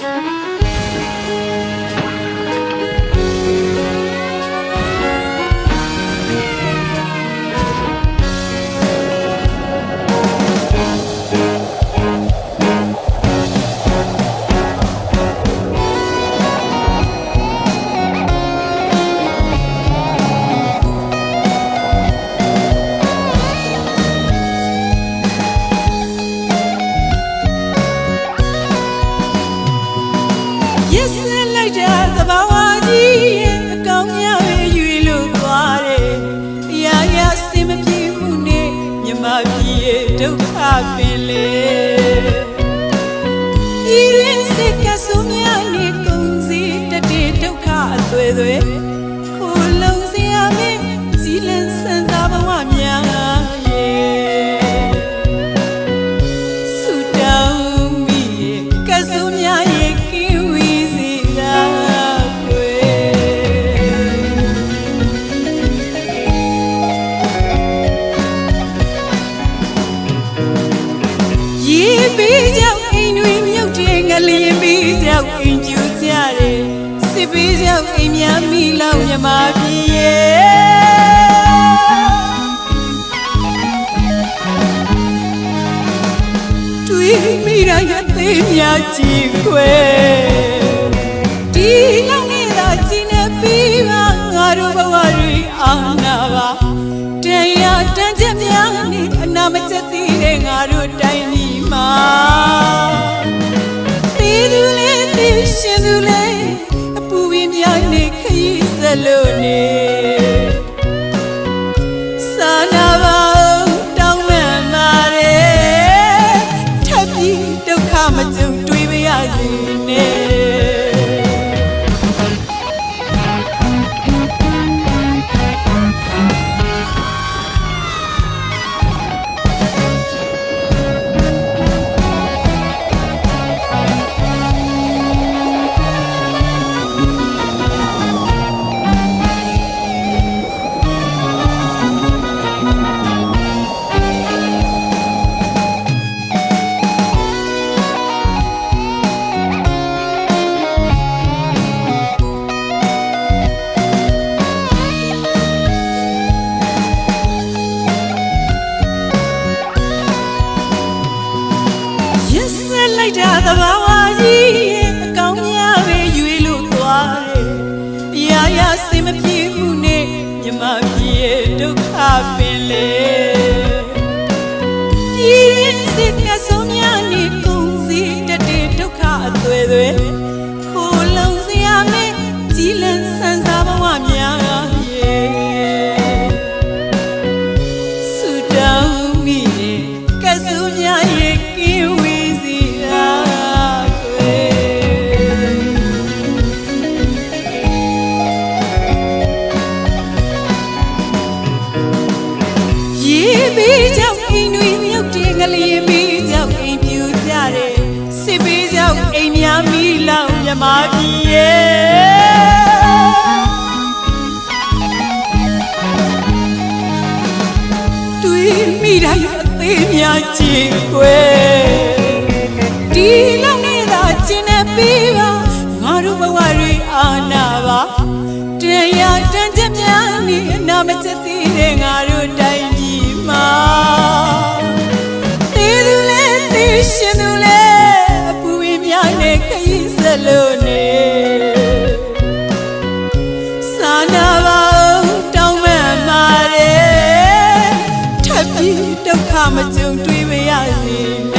ရ ပင်လေ။ဤရင်စိတ်ကဆိုးများနဲ့ကုန်စည်တတဲ့ဒုက္ခအသွေသွေ တယ်စစ်ပေးကြောင့်အိမ်များမိလောင်မြမပြေရဲ့တွေးမိတာရသေးများကြည့်ခွဲဒီလောက်နေတာကြည်နေပြီးပါငါတို့ဘဝတွေအာနာပါတရားတန်ချက်များနဲ့အနာမချက်သေးတဲ့ငါတို့တိုင်း စေ လိုက်တာသဘာဝကြီးရဲ့အကောင်များပဲရွေလို့သွားတယ်။အရာရာစင်မပြေမှုနဲ့မြမပြေရဲ့ဒုက္ခပင်လေ။ကြီးရင်စစ်ကဆုံးများနဲ့ကုန်စီတတဲ့ဒုက္ခအသွေသွေ ပြည်ရဲ့တွေးမိတိုင်းအသေးများကြည့်ွယ်ဒီလောက်နဲ့သာကျင်နေပြီးပါငါတို့ဘဝတွေအာနာပါတရားတန်ချက်များနဲ့အနာမချက်သေးတဲ့ငါတို့တိုင်းပြည်မှာ လက်လို့နေစာနာပါဦးတောင်းပန်ပါတယ်ထပ်ပြီးဒုက္ခမကြုံတွေ့ပါရစေ